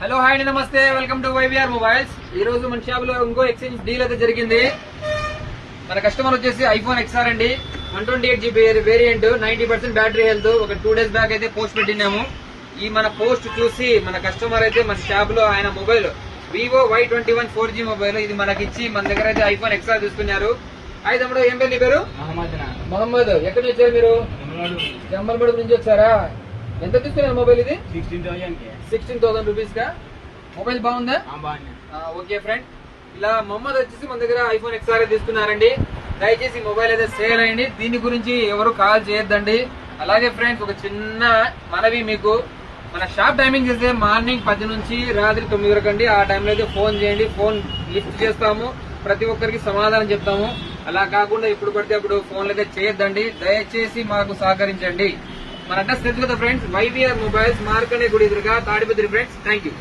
Hello hi అండి నమస్తే. Welcome to YVR mobiles ఈ రోజు మన షాప్లో ఇంకో ఎక్స్చేంజ్ డీల్ అయితే జరిగింది. మన కస్టమర్ వచ్చేసి ఐఫోన్ ఎక్స్ఆర్ అండి. One twenty eight GB variant ninety percent battery health ఒక టూ డేస్ బ్యాక్ అయితే పోస్ట్ పెట్టినాము ఈ మన పోస్ట్ చూసి మన కస్టమర్ అయితే మన షాప్లో ఆయన mobile Vivo Y twenty one four G mobile ఇది మనకి ఇచ్చి మన దగ్గర అయితే ఐఫోన్ ఎక్స్ఆర్ తీసుకున్నారు. అయితే తమ్ముడు ఏం పేరు నీ పేరు? మహమ్మద్ నా మొహమ్మద్. ఎక్కడి నుంచి వచ్చారు మీరు? జమ్మలమడుగు నుంచి వచ్చారా? ఎంత తీసుకున్నారు మొబైల్ ఇది? సిక్స్టీన్ థౌసండ్ రూపీస్గా మొబైల్ బాగుందా? ఓకే ఫ్రెండ్ ఇలా మొహమ్మద్ వచ్చేసి మన దగ్గర ఐఫోన్ ఎక్స్ఆర్ తీసుకున్నారండి. దయచేసి మొబైల్ అయితే సేల్ అయ్యండి. దీని గురించి ఎవరు కాల్ చేయొద్దండి. అలాగే ఫ్రెండ్స్ ఒక చిన్న మనవి మీకు. మన షాప్ టైమింగ్ చేస్తే మార్నింగ్ పది నుంచి రాత్రి తొమ్మిది వరకు అండి. ఆ టైంలో అయితే ఫోన్ చేయండి. ఫోన్ లిఫ్ట్ చేస్తాము. ప్రతి ఒక్కరికి సమాధానం చెప్తాము. అలా కాకుండా ఎప్పుడు పడితే అప్పుడు ఫోన్లు అయితే చేయొద్దండి. దయచేసి మాకు సహకరించండి. మన అడ్రస్ తెలుసు కదా ఫ్రెండ్స్ వైవిఆర్ మొబైల్స్ మార్కనే గుడి ఎదురుగా తాడిపత్రి ఫ్రెండ్స్ థ్యాంక్ యూ